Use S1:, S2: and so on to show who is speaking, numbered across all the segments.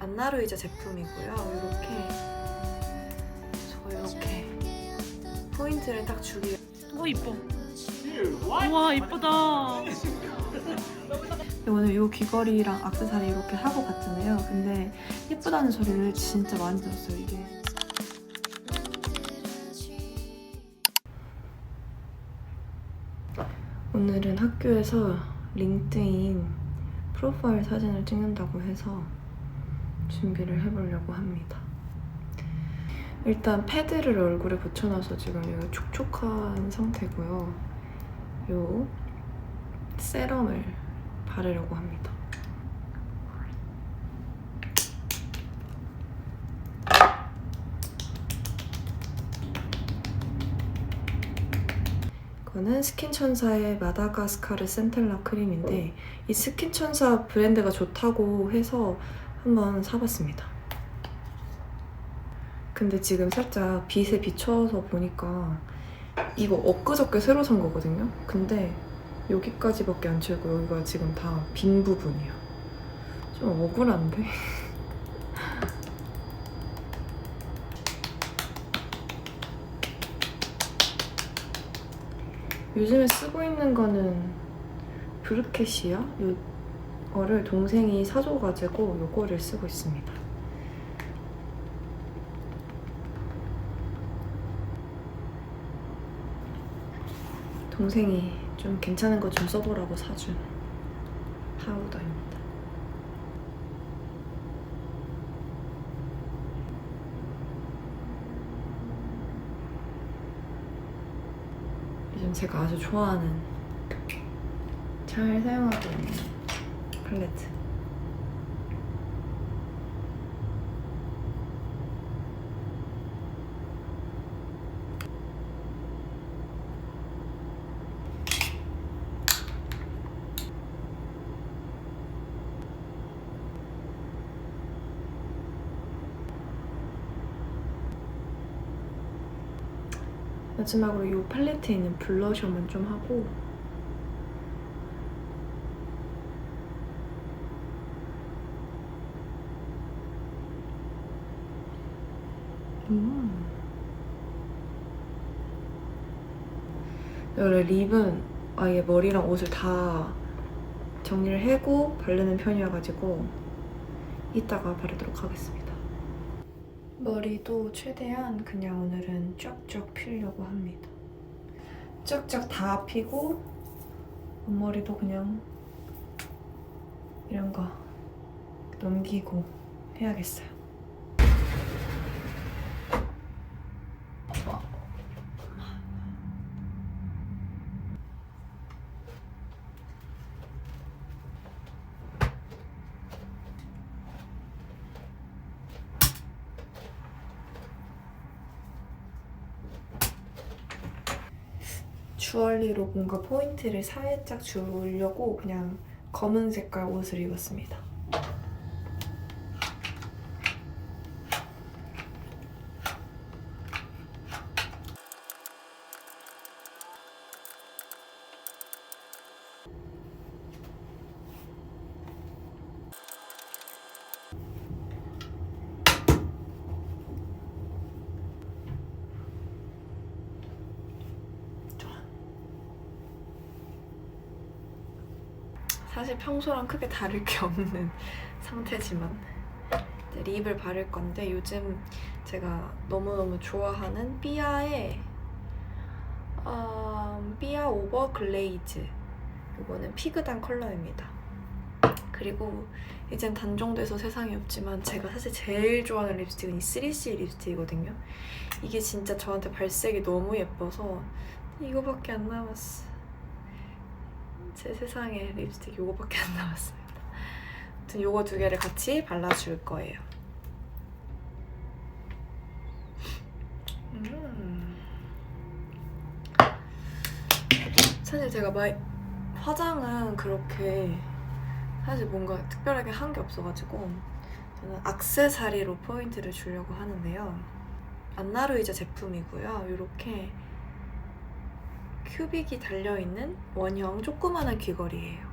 S1: 안나루이자 제품이고요. 이렇게 저 이렇게 포인트를 딱 주기
S2: 어 이뻐. 와 이쁘다.
S1: 오늘 이 귀걸이랑 악세사리 이렇게 하고 갔잖아요. 근데 예쁘다는 소리를 진짜 많이 들었어요. 이게 오늘은 학교에서 링크드인 프로파일 사진을 찍는다고 해서 준비를 해보려고 합니다. 일단 패드를 얼굴에 붙여놔서 지금 여기 촉촉한 상태고요. 요 세럼을 바르려고 합니다. 이거는 스킨천사의 마다가스카르 센텔라 크림인데 이 스킨천사 브랜드가 좋다고 해서 한번 사봤습니다. 근데 지금 살짝 빛에 비춰서 보니까 이거 엊그저께 새로 산 거거든요. 근데 여기까지밖에 안 채우고 여기가 지금 다 빈 부분이야. 좀 억울한데? 요즘에 쓰고 있는 거는 브르켓이야? 이 거를 동생이 사줘가지고 요거를 쓰고 있습니다. 동생이 좀 괜찮은 거 좀 써보라고 사준 파우더입니다. 요즘 제가 아주 좋아하는 잘 사용하고 있는 팔레트. 마지막으로 이 팔레트에 있는 블러셔만 좀 하고 음. 원래 립은 아예 머리랑 옷을 다 정리를 해고 바르는 편이어가지고 이따가 바르도록 하겠습니다. 머리도 최대한 그냥 오늘은 쫙쫙 피려고 합니다. 쫙쫙 다 피고 앞머리도 그냥 이런 거 넘기고 해야겠어요. 주얼리로 뭔가 포인트를 살짝 주려고 그냥 검은 색깔 옷을 입었습니다. 사실 평소랑 크게 다를 게 없는 상태지만 립을 바를 건데 요즘 제가 너무너무 좋아하는 삐아의 음, 삐아 오버 글레이즈 이거는 피그단 컬러입니다. 그리고 이젠 단종돼서 세상에 없지만 제가 사실 제일 좋아하는 립스틱은 이 3C 립스틱이거든요. 이게 진짜 저한테 발색이 너무 예뻐서 이거밖에 안 남았어. 제 세상에 립스틱 요거밖에 안 남았습니다. 아무튼 요거 두 개를 같이 발라줄 거예요. 음. 사실 제가 막 화장은 그렇게 사실 뭔가 특별하게 한 게 없어가지고 저는 악세사리로 포인트를 주려고 하는데요. 안나루이자 제품이고요. 이렇게 큐빅이 달려있는 원형 조그마한 귀걸이에요.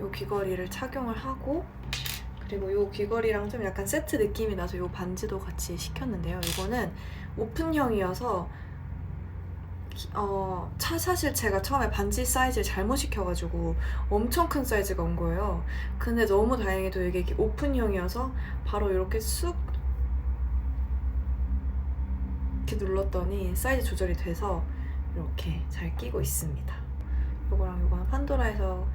S1: 이 귀걸이를 착용을 하고 그리고 요 귀걸이랑 좀 약간 세트 느낌이 나서 요 반지도 같이 시켰는데요. 이거는 오픈형이어서 기- 어, 차 사실 제가 처음에 반지 사이즈를 잘못 시켜가지고 엄청 큰 사이즈가 온 거예요. 근데 너무 다행히도 이게 오픈형이어서 바로 이렇게 쑥 이렇게 눌렀더니 사이즈 조절이 돼서 이렇게 잘 끼고 있습니다. 요거랑 요거는 판도라에서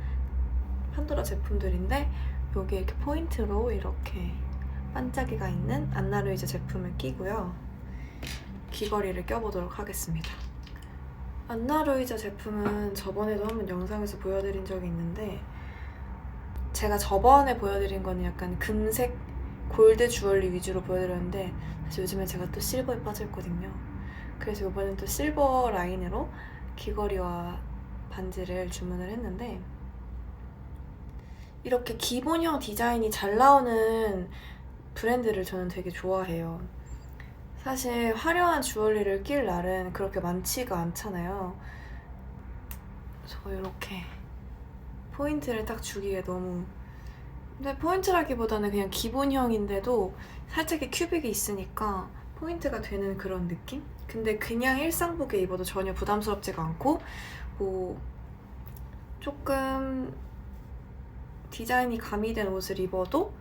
S1: 판도라 제품들인데 여기 이렇게 포인트로 이렇게 반짝이가 있는 안나루이자 제품을 끼고요. 귀걸이를 껴보도록 하겠습니다. 안나루이자 제품은 저번에도 한번 영상에서 보여드린 적이 있는데 제가 저번에 보여드린 거는 약간 금색 골드 주얼리 위주로 보여드렸는데 사실 요즘에 제가 또 실버에 빠졌거든요. 그래서 이번엔 또 실버 라인으로 귀걸이와 반지를 주문을 했는데 이렇게 기본형 디자인이 잘 나오는 브랜드를 저는 되게 좋아해요. 사실 화려한 주얼리를 낄 날은 그렇게 많지가 않잖아요. 저 이렇게 포인트를 딱 주기에 너무 근데 포인트라기보다는 그냥 기본형인데도 살짝의 큐빅이 있으니까 포인트가 되는 그런 느낌? 근데 그냥 일상복에 입어도 전혀 부담스럽지가 않고 뭐 조금 디자인이 가미된 옷을 입어도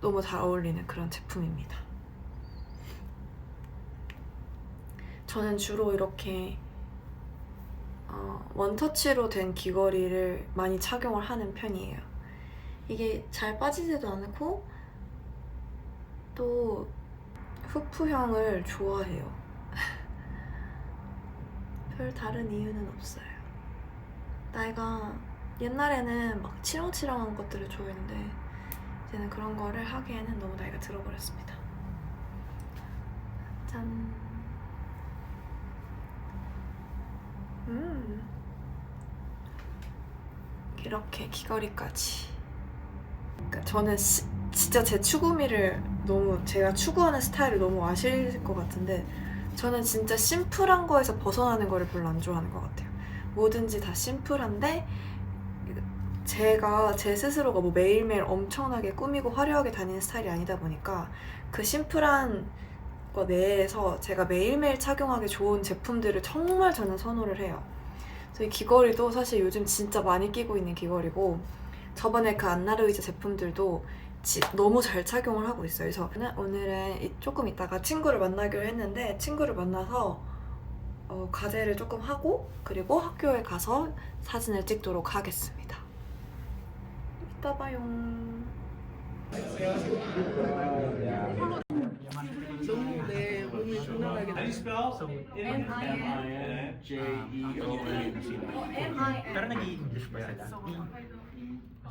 S1: 너무 잘 어울리는 그런 제품입니다. 저는 주로 이렇게 어, 원터치로 된 귀걸이를 많이 착용을 하는 편이에요. 이게 잘 빠지지도 않고 또 후프형을 좋아해요. 별 다른 이유는 없어요. 나이가 옛날에는 막 치렁치렁한 것들을 좋아했는데 이제는 그런 거를 하기에는 너무 나이가 들어버렸습니다. 짠. 음. 이렇게 귀걸이까지. 그러니까 저는 시- 진짜 제 추구미를 너무 제가 추구하는 스타일을 너무 아실 것 같은데 저는 진짜 심플한 거에서 벗어나는 거를 별로 안 좋아하는 것 같아요. 뭐든지 다 심플한데 제가 제 스스로가 뭐 매일매일 엄청나게 꾸미고 화려하게 다니는 스타일이 아니다 보니까 그 심플한 거 내에서 제가 매일매일 착용하기 좋은 제품들을 정말 저는 선호를 해요. 이 귀걸이도 사실 요즘 진짜 많이 끼고 있는 귀걸이고 저번에 그 안나르이자 제품들도 지- 너무 잘 착용을 하고 있어요. 그래서 오늘은 이- 조금 이따가 친구를 만나기로 했는데 친구를 만나서 어, 과제를 조금 하고 그리고 학교에 가서 사진을 찍도록 하겠습니다. 이따 봐요.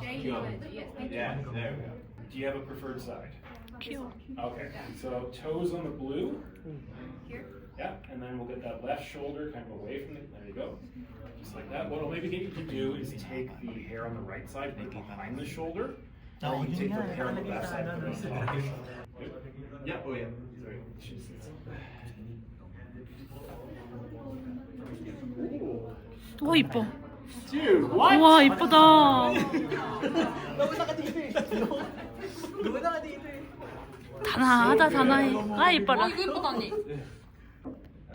S3: Yes, thank you. Yeah, there we go. Do you have a preferred side?
S2: Q.
S3: Okay, so toes on the blue. Here? Yeah, and then we'll get that left shoulder kind of away from it. The, there you go. Just like that. What I'll maybe get you to do is take the hair on the right side, put it behind the shoulder.
S4: Oh,
S3: no, you take the hair on the left side, put it on. Yeah, oh yeah. Sorry. Loipo.
S2: 와 이쁘다.
S4: Eh.
S2: 단아하다 단아해. 아 이뻐라.
S5: 이거 예쁘다 언니.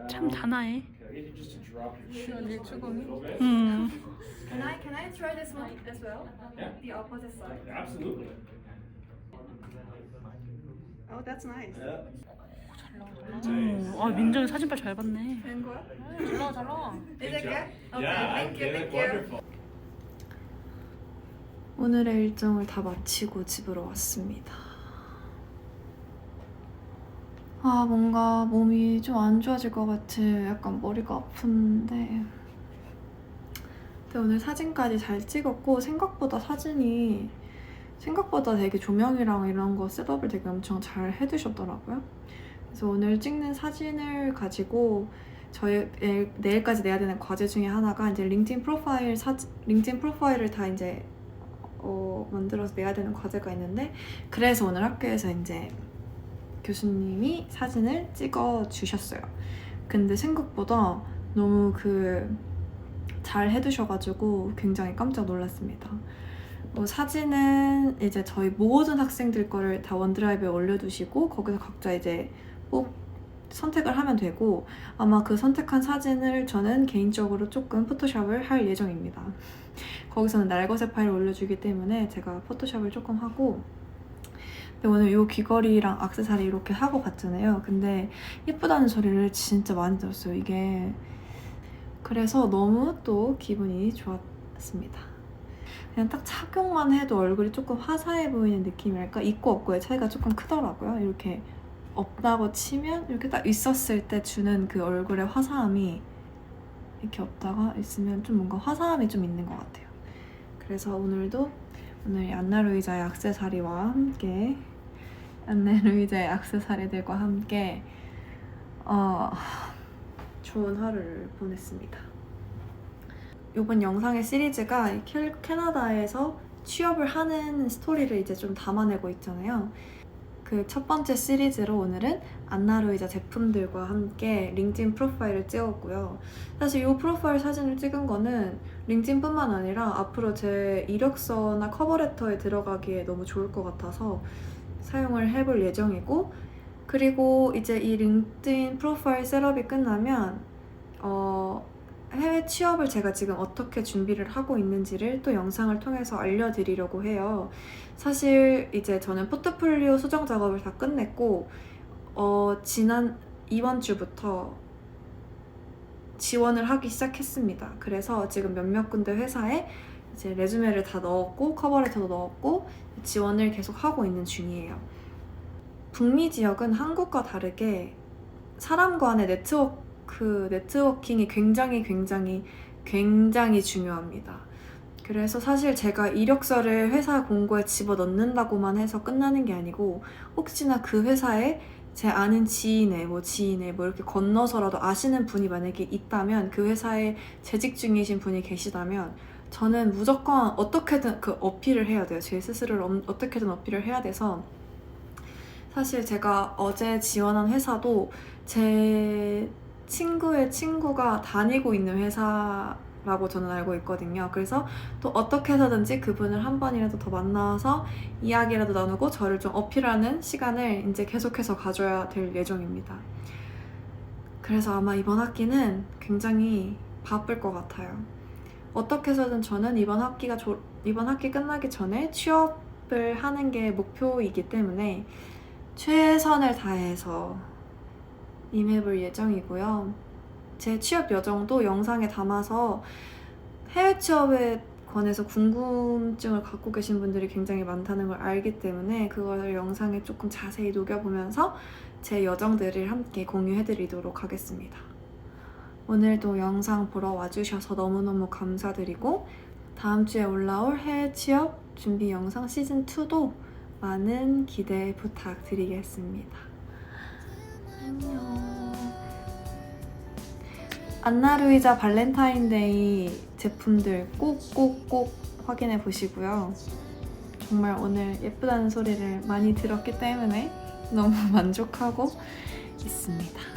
S2: 참 단아해.
S3: Can I get you just to drop your chin a little bit?
S2: 음.
S1: Can I can I try this one as well?
S3: Yeah.
S1: The opposite side.
S3: Absolutely.
S1: Oh, that's nice.
S3: Yeah.
S2: 음. 아 민정이 사진빨 잘 봤네.
S1: 된 거야?
S5: 잘 나와 잘 나와.
S1: Is it good? Okay, thank you, thank you. 오늘의 일정을 다 마치고 집으로 왔습니다. 아, 뭔가 몸이 좀 안 좋아질 것 같아. 약간 머리가 아픈데. 근데 오늘 사진까지 잘 찍었고, 생각보다 사진이, 생각보다 되게 조명이랑 이런 거 셋업을 되게 엄청 잘 해두셨더라고요. 그래서 오늘 찍는 사진을 가지고 저희 내일, 내일 까지 내야 되는 과제 중에 하나가 이제 링크드인 프로파일 사진, 링크드인 프로파일을 다 이제 어, 만들어서 내야 되는 과제가 있는데 그래서 오늘 학교에서 이제 교수님이 사진을 찍어 주셨어요. 근데 생각보다 너무 그 잘 해두셔가지고 굉장히 깜짝 놀랐습니다. 뭐 사진은 이제 저희 모든 학생들 거를 다 원드라이브에 올려두시고 거기서 각자 이제 꼭 선택을 하면 되고 아마 그 선택한 사진을 저는 개인적으로 조금 포토샵을 할 예정입니다. 거기서는 날것의 파일을 올려주기 때문에 제가 포토샵을 조금 하고 오늘 이 귀걸이랑 악세사리 이렇게 하고 갔잖아요. 근데 예쁘다는 소리를 진짜 많이 들었어요. 이게 그래서 너무 또 기분이 좋았습니다. 그냥 딱 착용만 해도 얼굴이 조금 화사해 보이는 느낌이랄까? 있고 없고의 차이가 조금 크더라고요. 이렇게 없다고 치면 이렇게 딱 있었을 때 주는 그 얼굴의 화사함이 이렇게 없다가 있으면 좀 뭔가 화사함이 좀 있는 것 같아요. 그래서 오늘도 오늘 안나루이자의 악세사리와 함께 안나루이자의 악세사리들과 함께 어, 좋은 하루를 보냈습니다. 이번 영상의 시리즈가 캐나다에서 취업을 하는 스토리를 이제 좀 담아내고 있잖아요. 그 첫 번째 시리즈로 오늘은 안나루이자 제품들과 함께 링진 프로파일을 찍었고요. 사실 이 프로파일 사진을 찍은 거는 링진뿐만 아니라 앞으로 제 이력서나 커버레터에 들어가기에 너무 좋을 것 같아서 사용을 해볼 예정이고 그리고 이제 이 링진 프로파일 셋업이 끝나면 어, 해외 취업을 제가 지금 어떻게 준비를 하고 있는지를 또 영상을 통해서 알려드리려고 해요. 사실 이제 저는 포트폴리오 수정 작업을 다 끝냈고 어, 지난 이번 주부터 지원을 하기 시작했습니다. 그래서 지금 몇몇 군데 회사에 이제 레주메를 다 넣었고 커버레터도 넣었고 지원을 계속 하고 있는 중이에요. 북미 지역은 한국과 다르게 사람 간의 네트워크 네트워킹이 굉장히 굉장히 굉장히 중요합니다. 그래서 사실 제가 이력서를 회사 공고에 집어 넣는다고만 해서 끝나는 게 아니고 혹시나 그 회사에 제 아는 지인의 뭐 지인의 뭐 이렇게 건너서라도 아시는 분이 만약에 있다면 그 회사에 재직 중이신 분이 계시다면 저는 무조건 어떻게든 그 어필을 해야 돼요. 제 스스로를 엄- 어떻게든 어필을 해야 돼서 사실 제가 어제 지원한 회사도 제 친구의 친구가 다니고 있는 회사라고 저는 알고 있거든요. 그래서 또 어떻게 해서든지 그분을 한 번이라도 더 만나서 이야기라도 나누고 저를 좀 어필하는 시간을 이제 계속해서 가져야 될 예정입니다. 그래서 아마 이번 학기는 굉장히 바쁠 것 같아요. 어떻게 해서든 저는 이번 학기가 조, 이번 학기 끝나기 전에 취업을 하는 게 목표이기 때문에 최선을 다해서 임해볼 예정이고요. 제 취업 여정도 영상에 담아서 해외 취업에 관해서 궁금증을 갖고 계신 분들이 굉장히 많다는 걸 알기 때문에 그걸 영상에 조금 자세히 녹여보면서 제 여정들을 함께 공유해드리도록 하겠습니다. 오늘도 영상 보러 와주셔서 너무너무 감사드리고 다음 주에 올라올 해외 취업 준비 영상 시즌2도 많은 기대 부탁드리겠습니다. 안나루이자 발렌타인데이 제품들 꼭꼭꼭 확인해 보시고요. 정말 오늘 예쁘다는 소리를 많이 들었기 때문에 너무 만족하고 있습니다.